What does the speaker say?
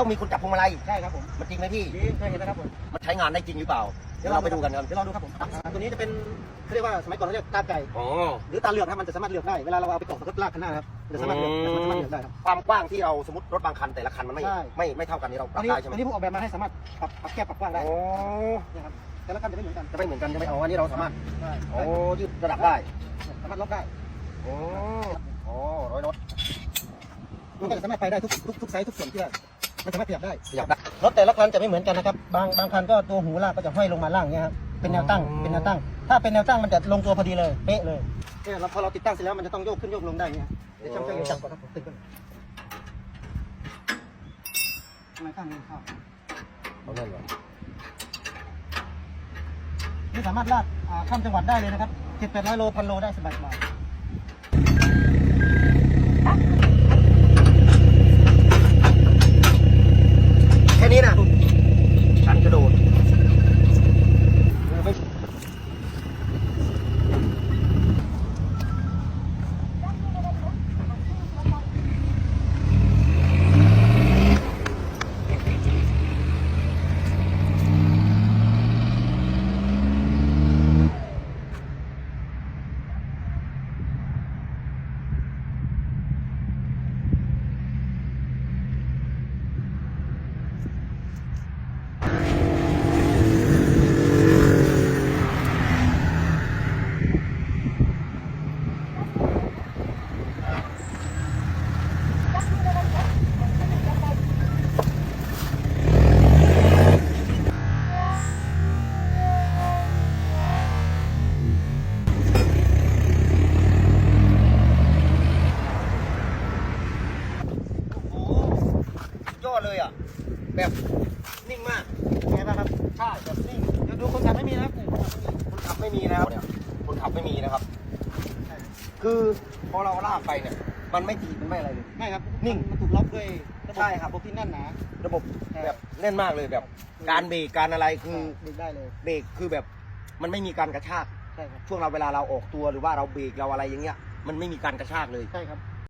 ต้องมีคนจับพวงมาลัยใช่ครับผมมันจริงไหมพี่ดีเคยเห็นนะครับผมมันใช้งานได้จริงหรือเปล่าเดี๋ยวเราไปดูกันครับเดี๋ยวลองดูครับผมอ่าตัวนี้จะเป็นเขาเรียกว่าสมัยก่อนเขาเรียกตาไก่อ๋อหรือตาเหลือกครับมันจะสามารถเลือกได้เวลาเราเอาไปตอกรถลากข้างหน้าครับมันจะสามารถเลือกมันสามารถเลือกได้ครับความกว้างที่เราสมมติรถบางคันแต่ละคันมันไม่ใช่ไม่ไม่เท่ากันนี่เราปอัรันบนี้ได้ใช่ไหมอันนี้ผมออกแบบมาให้สามารถปรับปรับแคบปรับกว้างได้โอ้นะครับแต่ละคันจะไม่เหมือนกันจะไม่เหมือนกันใช่ไหมอ๋ออันนี้เราสามารถใช่โอ้ยืดระดับได้สามารถล็อกได้โอ้โอ้ร้อยรถมันก็จะสามารถไปได้ทุกทุกทุกไซส์ทุกส่วนที่ว่า มันสามารถขยับได้ขยับได้ รถแต่ละคันจะไม่เหมือนกันนะครับ บางบางคันก็ตัวหูลากก็จะห้อยลงมาล่างเงี้ยครับ เป็นแนวตั้งอ๋อเป็นแนวตั้ง ถ้าเป็นแนวตั้งมันจะลงตัวพอดีเลย เป๊ะเลย เนี่ยเราพอเราติดตั้งเสร็จแล้วมันจะต้องโยกขึ้นโยกลงได้เงี้ยเดี๋ยวช่างช่างจะจับก่อนครับผมตึงก่อนทำไมข้างนี้เข้าเอาเล่นเหรอนี่สามารถลากอ่าข้ามจังหวัดได้เลยนะครับเจ็ดแปดร้อยโลพันโลได้สบาย ยอดเลยอะ แบบนิ่งมากไงบ้างครับ ใช่ แบบนิ่งเดี๋ยวดูคนขับไม่มีนะครับคนขับไม่มีนะครับเนี่ยคนขับไม่มีนะครับ คือพอเราลากไปเนี่ย มันไม่ถีบมันไม่อะไรเลย ไม่ครับ นิ่ง มันถูกล็อกด้วยระบบใช่ครับระบบที่แน่นหนาระบบใช่แบบแน่นมากเลยแบบ การเบรกการอะไรคือเบรกได้เลย เบรกคือแบบมันไม่มีการกระชากใช่ครับช่วงเราเวลาเราออกตัวหรือว่าเราเบรกเราอะไรอย่างเงี้ยมันไม่มีการกระชากเลยใช่ครับ